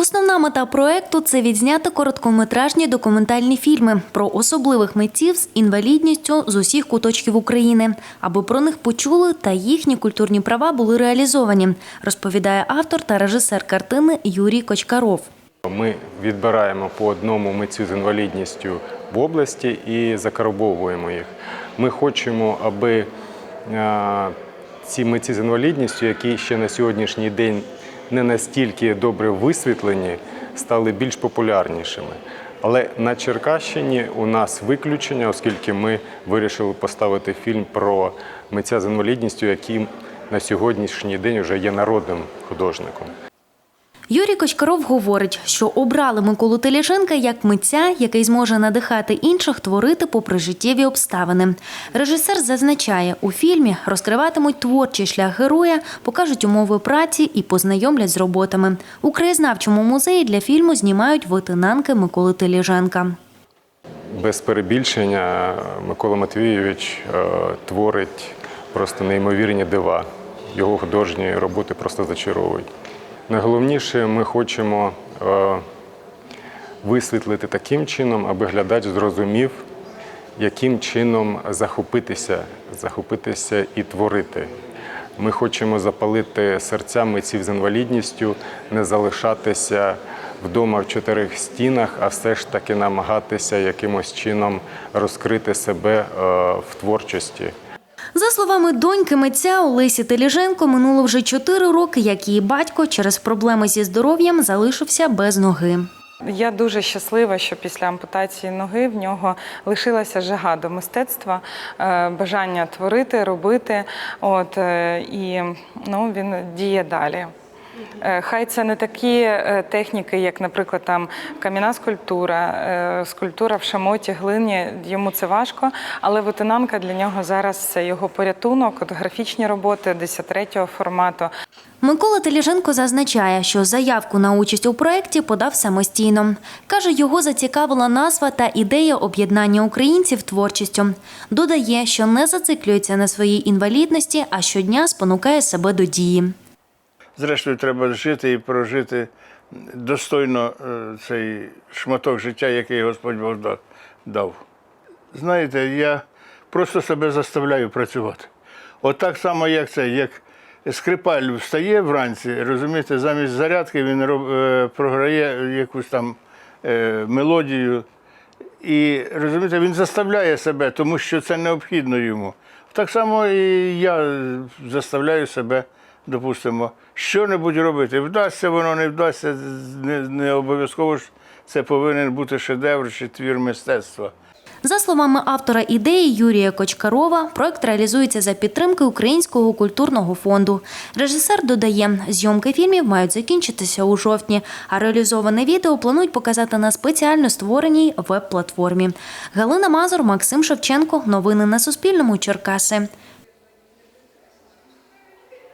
Основна мета проекту це відзняти короткометражні документальні фільми про особливих митців з інвалідністю з усіх куточків України, аби про них почули та їхні культурні права були реалізовані, розповідає автор та режисер картини Юрій Кочкаров. Ми відбираємо по одному митцю з інвалідністю в області і закарбовуємо їх. Ми хочемо, аби е, ці митці з інвалідністю, які ще на сьогоднішній день не настільки добре висвітлені, стали більш популярнішими. Але на Черкащині у нас виключення, оскільки ми вирішили поставити фільм про митця з інвалідністю, який на сьогоднішній день вже є народним художником. Юрій Кочкаров говорить, що обрали Миколу Телішенка як митця, який зможе надихати інших творити попри життєві обставини. Режисер зазначає, у фільмі розкриватимуть творчий шлях героя, покажуть умови праці і познайомлять з роботами. У краєзнавчому музеї для фільму знімають витинанки Миколи Теліженка. Без перебільшення Микола Матвійович е, творить просто неймовірні дива. Його художні роботи просто зачаровують. Найголовніше, ми хочемо е, висвітлити таким чином, аби глядач зрозумів, яким чином захопитися, захопитися і творити. Ми хочемо запалити серця митців з інвалідністю, не залишатися вдома в чотирьох стінах, а все ж таки намагатися якимось чином розкрити себе е, в творчості. За словами доньки митця Олесі Теліженко, минуло вже чотири роки, як її батько через проблеми зі здоров'ям залишився без ноги. Я дуже щаслива, що після ампутації ноги в нього лишилася жага до мистецтва, е, бажання творити, робити. От е, і ну він діє далі. Е, Хай це не такі е, техніки, як, наприклад, там кам'яна скульптура, е, скульптура в шамоті, глині. Йому це важко, але витинанка для нього зараз це його порятунок, от графічні роботи 10-го формату. Микола Теліженко зазначає, що заявку на участь у проєкті подав самостійно. Каже, його зацікавила назва та ідея об'єднання українців творчістю. Додає, що не зациклюється на своїй інвалідності, а щодня спонукає себе до дії. Зрештою, треба жити і прожити достойно е, цей шматок життя, який Господь Бог дав. Знаєте, я просто себе заставляю працювати. От так само, як це, як скрипаль встає вранці, розумієте, замість зарядки він роб, е, програє якусь там е, мелодію. І розумієте, він заставляє себе, тому що це необхідно йому. Так само і я заставляю себе, допустимо, що-небудь робити. Вдасться воно, не вдасться, не, не обов'язково ж це повинен бути шедевр чи твір мистецтва. За словами автора ідеї Юрія Кочкарова, проект реалізується за підтримки Українського культурного фонду. Режисер додає, зйомки фільмів мають закінчитися у жовтні, а реалізоване відео планують показати на спеціально створеній веб-платформі. Галина Мазур, Максим Шевченко. Новини на Суспільному. Черкаси.